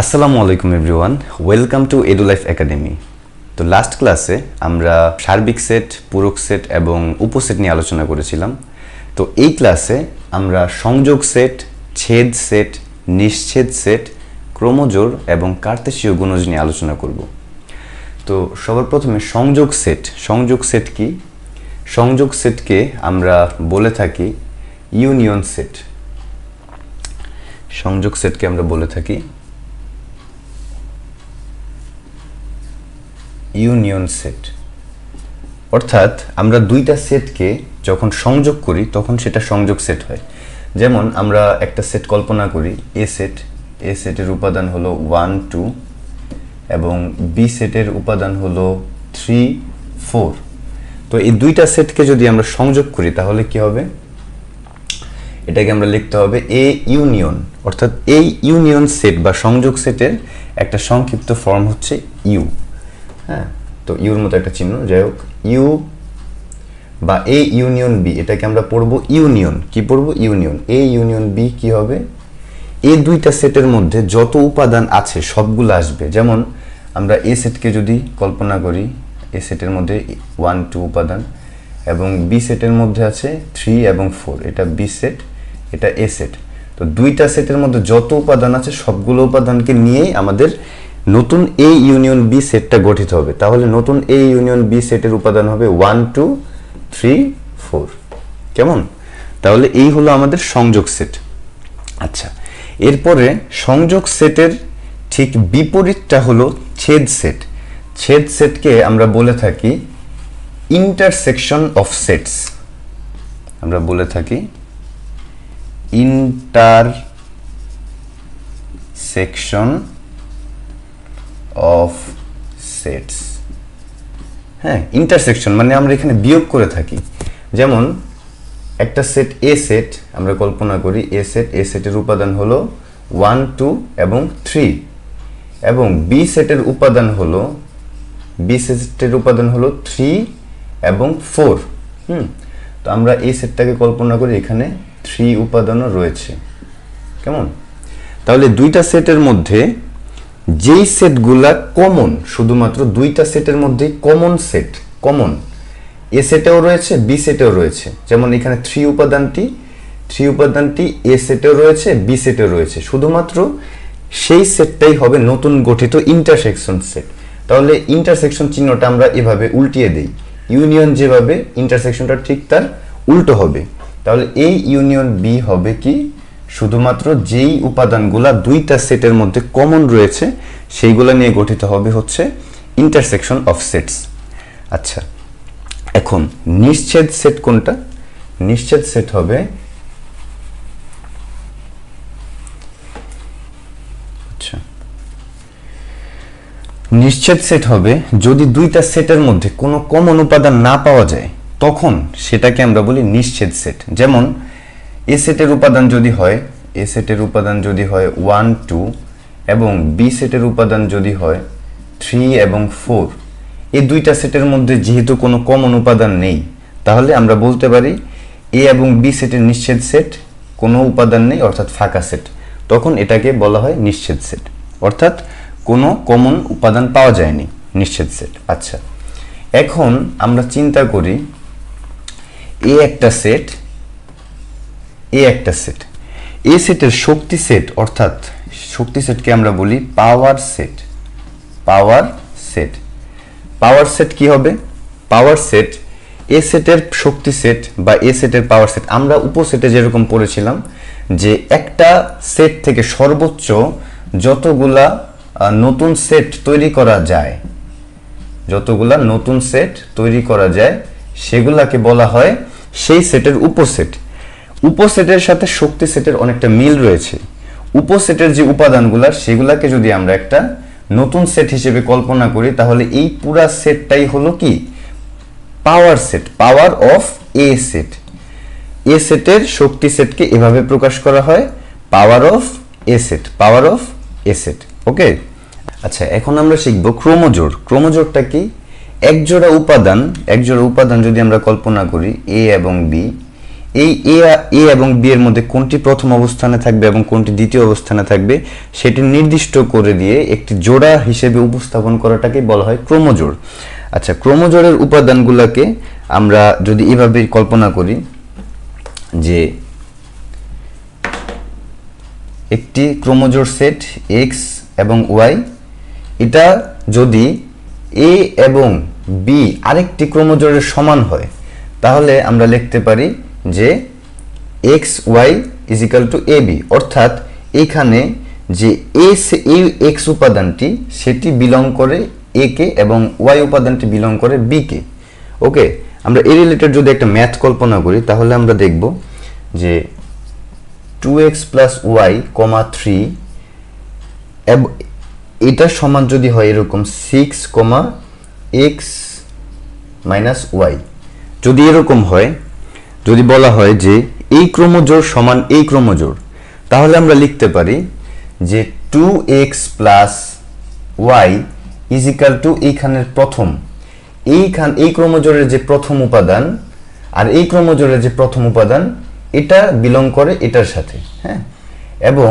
আসসালামু আলাইকুম everyone, welcome to Edu Life Academy. তো লাস্ট ক্লাসে আমরা সার্বিক সেট, পূরক সেট এবং উপসেট নিয়ে আলোচনা করেছিলাম। তো এই ক্লাসে আমরা সংযোগ সেট, ছেদ সেট, নিশ্ছেদ সেট ক্রমজোড় এবং কার্তেশীয় গুণজ নিয়ে আলোচনা করব। তো সবার প্রথমে সংযোগ সেট। সংযোগ সেট কি? সংযোগ সেটকে আমরা বলে থাকি ইউনিয়ন সেট। সংযোগ সেটকে আমরা বলে থাকি ইউনিয়ন সেট অর্থাৎ আমরা দুইটা সেটকে যখন সংযোগ করি, তখন সেটা সংযোগ সেট হয়। যেমন আমরা একটা সেট কল্পনা করি এ সেট এ সেটের উপাদান হলো ওয়ান টু এবং বি সেটের উপাদান হলো থ্রি ফোর তো এই দুইটা সেটকে যদি আমরা সংযোগ করি, তাহলে কি হবে? এটাকে আমরা লিখতে হবে এ ইউনিয়ন অর্থাৎ এই ইউনিয়ন সেট বা সংযোগ সেটের একটা সংক্ষিপ্ত ফর্ম হচ্ছে ইউ হ্যাঁ। তো ইউর মতো একটা চিহ্ন যাই হোক ইউ বা এ ইউনিয়ন বি, এটাকে আমরা পড়ব ইউনিয়ন। কি পড়ব? ইউনিয়ন। এ ইউনিয়ন বি কি হবে? এই দুইটা সেটের মধ্যে যত উপাদান আছে, সবগুলো আসবে। যেমন, আমরা এ সেটকে যদি কল্পনা করি, এ সেটের মধ্যে ওয়ান, টু উপাদান এবং বি সেটের মধ্যে আছে থ্রি এবং ফোর। এটা বি সেট, এটা এ সেট। তো দুইটা সেটের মধ্যে যত উপাদান আছে, সবগুলো উপাদানকে নিয়েই আমাদের নতুন এ ইউনিয়ন বি সেটটা গঠিত হবে। তাহলে নতুন এ ইউনিয়ন বি সেটের উপাদান হবে ওয়ান টু থ্রি ফোর কেমন? তাহলে এই হলো আমাদের সংযোগ সেট আচ্ছা এরপরে সংযোগ সেটের ঠিক বিপরীতটা হলো ছেদ সেট ছেদ সেটকে আমরা বলে থাকি ইন্টারসেকশন অফ সেটস আমরা বলে থাকি ইন্টার সেকশন অফ সেটস হ্যাঁ ইন্টারসেকশন মানে আমরা এখানে বিয়োগ করে থাকি। যেমন, একটা সেট এ সেট আমরা কল্পনা করি এ সেট এ সেটের উপাদান হলো ওয়ান টু এবং থ্রি এবং বি সেটের উপাদান হলো বি সেটের উপাদান হলো থ্রি এবং ফোর হুম, তো আমরা এই সেটটাকে কল্পনা করি, এখানে থ্রি উপাদানও রয়েছে। কেমন? তাহলে দুইটা সেটের মধ্যে যেই সেটগুলা কমন শুধুমাত্র দুইটা সেটের মধ্যেই কমন সেট কমন এ সেটেও রয়েছে, বি সেটেও রয়েছে। যেমন এখানে থ্রি উপাদানটি থ্রি উপাদানটি এ সেটেও রয়েছে, বি সেটেও রয়েছে। শুধুমাত্র সেই সেটটাই হবে নতুন গঠিত ইন্টারসেকশন সেট তাহলে ইন্টারসেকশন চিহ্নটা আমরা এভাবে উল্টিয়ে দেই। ইউনিয়ন যেভাবে ইন্টারসেকশনটা ঠিক তার উল্টো হবে। তাহলে এই ইউনিয়ন বি হবে কি? শুধুমাত্র যেই উপাদানগুলা দুইটা সেটের মধ্যে কমন রয়েছে, সেইগুলা নিয়ে গঠিত হবে হচ্ছে ইন্টারসেকশন অফ সেটস আচ্ছা এখন নিশ্চেদ সেট কোনটা? নিশ্ছেদ সেট হবে আচ্ছা নিশ্চিত সেট হবে যদি দুইটা সেটের মধ্যে কোনো কমন উপাদান না পাওয়া যায়, তখন সেটাকে আমরা বলি নিশ্চেদ সেট যেমন এ সেটের উপাদান যদি হয় এ সেটের উপাদান যদি হয় ওয়ান টু এবং বি সেটের উপাদান যদি হয় থ্রি এবং ফোর এই দুইটা সেটের মধ্যে যেহেতু কোনো কমন উপাদান নেই, তাহলে আমরা বলতে পারি এ এবং বি সেটের নিশ্চিত সেট কোনো উপাদান নেই, অর্থাৎ ফাঁকা সেট তখন এটাকে বলা হয় নিশ্চিত সেট অর্থাৎ কোনো কমন উপাদান পাওয়া যায়নি নিশ্চিত সেট আচ্ছা। এখন আমরা চিন্তা করি এ একটা সেট এ একটা সেট এ সেটের শক্তি সেট অর্থাৎ শক্তি সেটকে আমরা বলি power set power set power set কি হবে? পাওয়ার সেট এ সেটের শক্তি সেট বা এ সেটের পাওয়ার সেট আমরা উপসেটে যেরকম পড়েছিলাম যে একটা সেট থেকে সর্বোচ্চ যতগুলা নতুন সেট তৈরি করা যায়, যতগুলা নতুন সেট তৈরি করা যায়, সেগুলাকে বলা হয় সেই সেটের উপসেট উপসেটের সাথে শক্তি সেটের অনেকটা মিল রয়েছে। উপসেটের যে উপাদানগুলো, সেগুলাকে যদি আমরা একটা নতুন সেট হিসেবে কল্পনা করি, তাহলে এই পুরা সেটটাই হলো কি? Power set, power of A set. A সেটের শক্তি সেটকে এভাবে প্রকাশ করা হয়, power of A set, power of A set. Okay? আচ্ছা এখন আমরা শিখব ক্রোমোজোর ক্রোমোজোরটা কি? একজোড়া উপাদান একজোড়া উপাদান যদি আমরা কল্পনা করি, এ এবং বি এই এ এ এবং বি এর মধ্যে কোনটি প্রথম অবস্থানে থাকবে এবং কোনটি দ্বিতীয় অবস্থানে থাকবে, সেটি নির্দিষ্ট করে দিয়ে একটি জোড়া হিসেবে উপস্থাপন করাটাকে বলা হয় ক্রোমোজোড়। আচ্ছা ক্রোমোজোড়ের উপাদানগুলোকে আমরা যদি এভাবে কল্পনা করি যে একটি ক্রোমোজোর সেট এক্স এবং ওয়াই এটা যদি এ এবং বি আরেকটি ক্রোমোজোরের সমান হয়, তাহলে আমরা লিখতে পারি যে X Y is equal to A B অর্থাৎ এখানে যে এ এই এক্স উপাদানটি, সেটি বিলং করে এ কে এবং ওয়াই উপাদানটি বিলং করে বি কে। ওকে আমরা এই রিলেটেড যদি একটা ম্যাথ কল্পনা করি, তাহলে আমরা দেখব যে two X plus Y comma three এটা সমান যদি হয় এরকম six comma X minus Y যদি এরকম হয় যদি বলা হয় যে এই ক্রোমোজোর সমান এই ক্রোমোজোর, তাহলে আমরা লিখতে পারি যে two X plus Y is equal to এইখানের প্রথম। এইখান এই ক্রোমোজোরের যে প্রথম উপাদান আর এই ক্রোমোজোরের যে প্রথম উপাদান, এটা বিলং করে এটার সাথে হ্যাঁ? এবং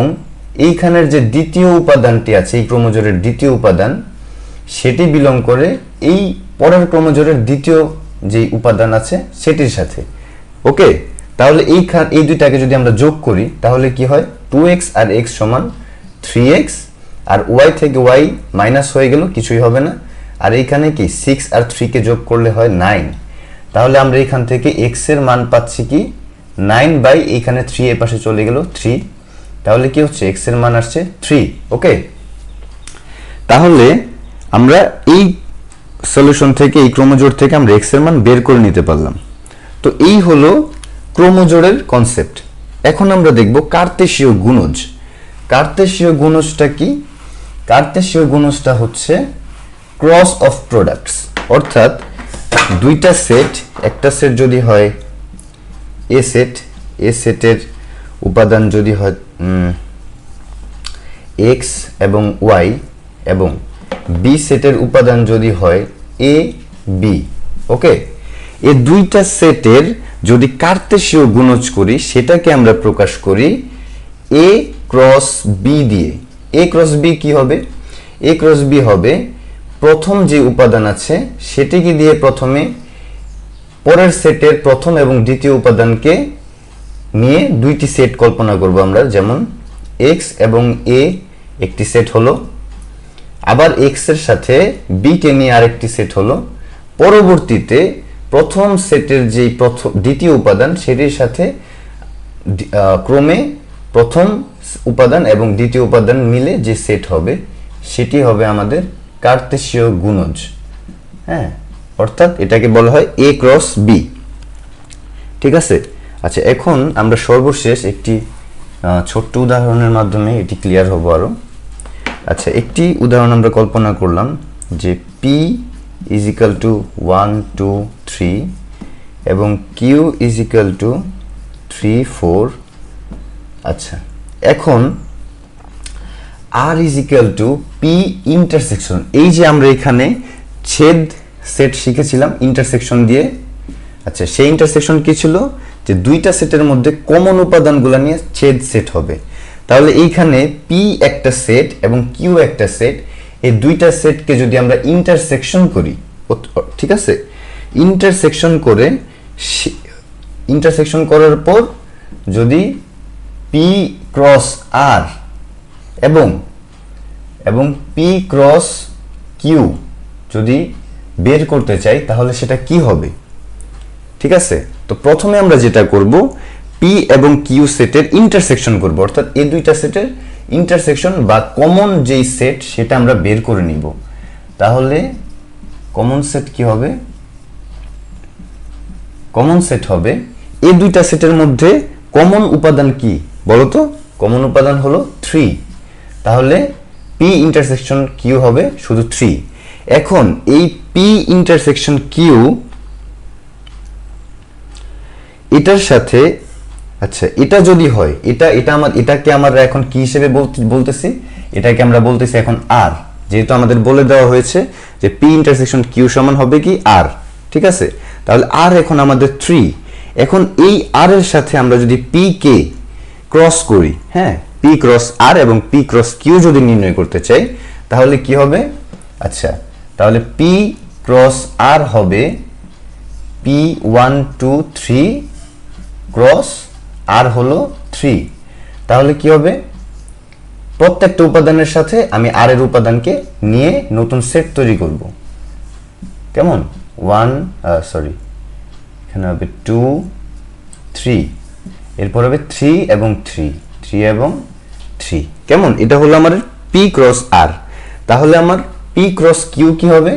এইখানের যে দ্বিতীয় উপাদানটি আছে, এই ক্রোমোজোরের দ্বিতীয় উপাদান, সেটি বিলং করে এই পরের ক্রোমোজোরের দ্বিতীয় যে উপাদান আছে, সেটির সাথে। ওকে? তাহলে এই এই দুইটাকে যদি আমরা যোগ করি, তাহলে কি হয়? টু এক্স আর এক্স সমান থ্রি এক্স আর ওয়াই থেকে ওয়াই মাইনাস হয়ে গেল, কিছুই হবে না। আর এইখানে কি? সিক্স আর থ্রিকে যোগ করলে হয় নাইন তাহলে আমরা এখান থেকে এক্সের মান পাচ্ছি কি? নাইন বাই এইখানে থ্রি এ পাশে চলে গেল থ্রি তাহলে কি হচ্ছে? এক্সের মান আসছে থ্রি ওকে? তাহলে আমরা এই সলিউশন থেকে, এই ক্রোমোজোর থেকে আমরা এক্সের মান বের করে নিতে পারলাম। তো এই হলো ক্রোমোজোরের কনসেপ্ট এখন আমরা দেখব কার্তেশীয় গুণজ কার্তেশীয় গুণজটা কি? কার্তেশীয় গুণজটা হচ্ছে ক্রস অফ প্রোডাক্টস অর্থাৎ দুইটা সেট একটা সেট যদি হয় এ সেট এ সেটের উপাদান যদি হয় এক্স এবং ওয়াই এবং বি সেটের উপাদান যদি হয় এ বি ওকে এই দুইটা সেটের যদি কার্তেশীয় গুণজ করি, সেটাকে আমরা প্রকাশ করি এ ক্রস বি দিয়ে। এ ক্রস বি কি হবে? এ ক্রস বি হবে প্রথম যে উপাদান আছে, সেটিকে দিয়ে প্রথমে পরের সেটের প্রথম এবং দ্বিতীয় উপাদানকে নিয়ে দুইটি সেট কল্পনা করব আমরা, যেমন এক্স এবং এ একটি সেট হলো। আবার এক্সের সাথে বি কে নিয়ে আরেকটি সেট হলো। পরবর্তীতে প্রথম সেটের যে প্রথম, দ্বিতীয় উপাদান, সেটির সাথে ক্রমে প্রথম উপাদান এবং দ্বিতীয় উপাদান মিলে যে সেট হবে, সেটি হবে আমাদের কার্তেশীয় গুণজ। হ্যাঁ অর্থাৎ এটাকে বলা হয় এ ক্রস বি ঠিক আছে? আচ্ছা এখন আমরা সর্বশেষ একটি ছোট্ট উদাহরণের মাধ্যমে এটি ক্লিয়ার হব আরও আচ্ছা একটি উদাহরণ আমরা কল্পনা করলাম যে P is equal to one two three এবং Q is equal to three four আচ্ছা এখন R is equal to P intersection এই যে আমরা এখানে ছেদ সেট শিখেছিলাম ইন্টারসেকশন দিয়ে। আচ্ছা সেই ইন্টারসেকশন কি ছিল? যে দুইটা সেটের মধ্যে কমন উপাদানগুলো নিয়ে ছেদ সেট হবে। তাহলে এইখানে পি একটা সেট এবং কিউ একটা সেট এই দুইটা সেটকে যদি আমরা ইন্টারসেকশন করি ঠিক আছে? ইন্টারসেকশন করে ইন্টারসেকশন করার পর যদি পি ক্রস আর এবং এবং পি ক্রস কিউ যদি বের করতে চাই, তাহলে সেটা কি হবে? ঠিক আছে? তো প্রথমে আমরা যেটা করব পি এবং কিউ সেটের ইন্টারসেকশন করব। অর্থাৎ এই দুইটা সেটের ইন্টারসেকশন বা কমন যেই সেট সেটা আমরা বের করে নিব। তাহলে কমন সেট কি হবে? কমন সেট হবে, এই দুইটা সেটের মধ্যে কমন উপাদান কি? বলতো কমন উপাদান হলো থ্রি তাহলে পি ইন্টারসেকশন কিউ হবে শুধু থ্রি এখন এই পি ইন্টারসেকশন কিউ এটার সাথে আচ্ছা এটা যদি হয়, এটা এটা আমার, এটাকে আমরা এখন কি হিসেবে বলতেছি? এটাকে আমরা বলতেছি এখন আর যেহেতু আমাদের বলে দেওয়া হয়েছে যে পি ইন্টারসেকশন কিউ সমান হবে কি আর ঠিক আছে? তাহলে আর এখন আমাদের থ্রি এখন এই আর এর সাথে আমরা যদি পি কে ক্রস করি হ্যাঁ? পি ক্রস আর এবং পি ক্রস কিউ যদি নির্ণয় করতে চাই, তাহলে কি হবে? আচ্ছা তাহলে পি ক্রস আর হবে P one two three cross R হলো থ্রি তাহলে কি হবে? প্রত্যেকটা উপাদানের সাথে আমি আর এর উপাদানকে নিয়ে নতুন সেট তৈরি করব। কেমন? ওয়ান সরি এখানে হবে টু থ্রি এরপর হবে থ্রি এবং থ্রি থ্রি এবং থ্রি কেমন? এটা হলো আমার পি ক্রস আর তাহলে আমার পি ক্রস কিউ কি হবে?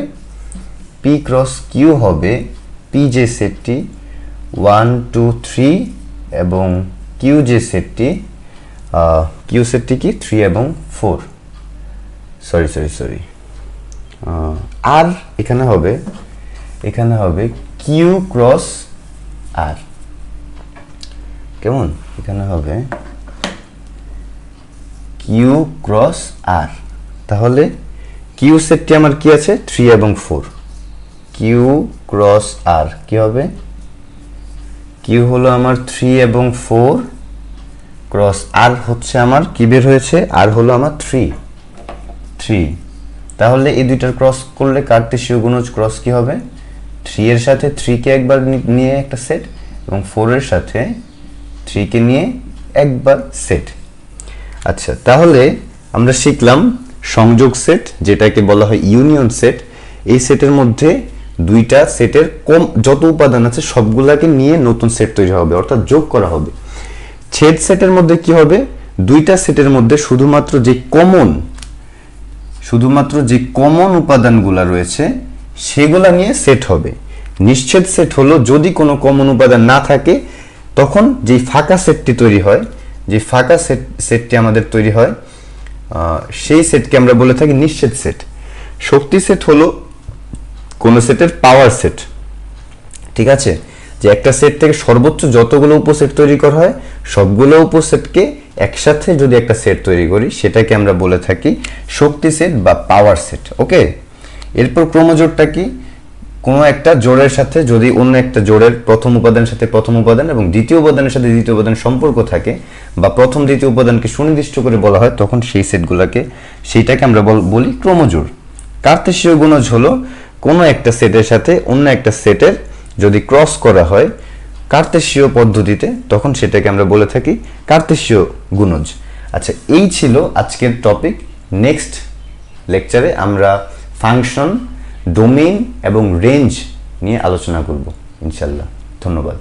পি ক্রস কিউ হবে পি যে সেটটি ওয়ান টু থ্রি এবং কিউ যে সেটটি কিউ সেটটি কি? থ্রি এবং ফোর সরি সরি সরি আর এখানে হবে এখানে হবে কিউ ক্রস আর কেমন? এখানে হবে কিউ ক্রস আর তাহলে কিউ সেটটি আমার কি আছে? থ্রি এবং ফোর কিউ ক্রস আর কি হবে? কিউ হলো আমার থ্রি এবং ফোর ক্রস আর হচ্ছে আমার কি বের হয়েছে? আর হলো আমার থ্রি থ্রি তাহলে এই দুইটার ক্রস করলে কার্টেশীয় গুণজ ক্রস কি হবে? থ্রি এর সাথে থ্রিকে একবার নিয়ে একটা সেট এবং ফোরের সাথে থ্রিকে নিয়ে একবার সেট আচ্ছা তাহলে আমরা শিখলাম সংযোগ সেট যেটাকে বলা হয় ইউনিয়ন সেট এই সেটের মধ্যে দুইটা সেটের কম যত উপাদান আছে সবগুলাকে নিয়ে নতুন সেট তৈরি হবে, অর্থাৎ যোগ করা হবে। ছেদ সেটের মধ্যে কি হবে? দুইটা সেটের মধ্যে শুধুমাত্র যে কমন শুধুমাত্র যে কমন উপাদানগুলা রয়েছে, সেগুলা নিয়ে সেট হবে। নিশ্চেদ সেট হলো যদি কোনো কমন উপাদান না থাকে, তখন যেই ফাঁকা সেটটি তৈরি হয়, যে ফাঁকা সেট, সেটটি আমাদের তৈরি হয় সেই সেটকে আমরা বলে থাকি নিশ্চেদ সেট। শক্তি সেট হলো কোনো সেটের পাওয়ার সেট। ঠিক আছে? যে একটা সেট থেকে সর্বোচ্চ যতগুলো উপসেট তৈরি করা হয়, সবগুলো উপসেটকে একসাথে যদি একটা সেট তৈরি করি, সেটাকে আমরা বলে থাকি শক্তি সেট বা পাওয়ার সেট ওকে এরপর ক্রমজোড়টা কি? কোনো একটা জোড়ের সাথে যদি অন্য একটা জোড়ের প্রথম উপাদানের সাথে প্রথম উপাদান এবং দ্বিতীয় উপাদানের সাথে দ্বিতীয় উপাদান সম্পর্ক থাকে বা প্রথম দ্বিতীয় উপাদানকে সুনির্দিষ্ট করে বলা হয়, তখন সেই সেটগুলোকে সেইটাকে আমরা বল- ক্রমজোড়। কার্তেশীয় গুণজ হলো কোনো একটা সেটের সাথে অন্য একটা সেটের যদি ক্রস করা হয় কার্তেশীয় পদ্ধতিতে, তখন সেটাকে আমরা বলে থাকি কার্তেশীয় গুণজ। আচ্ছা এই ছিল আজকের টপিক নেক্সট লেকচারে আমরা ফাংশন ডোমেইন এবং রেঞ্জ নিয়ে আলোচনা করব ইনশাল্লাহ ধন্যবাদ।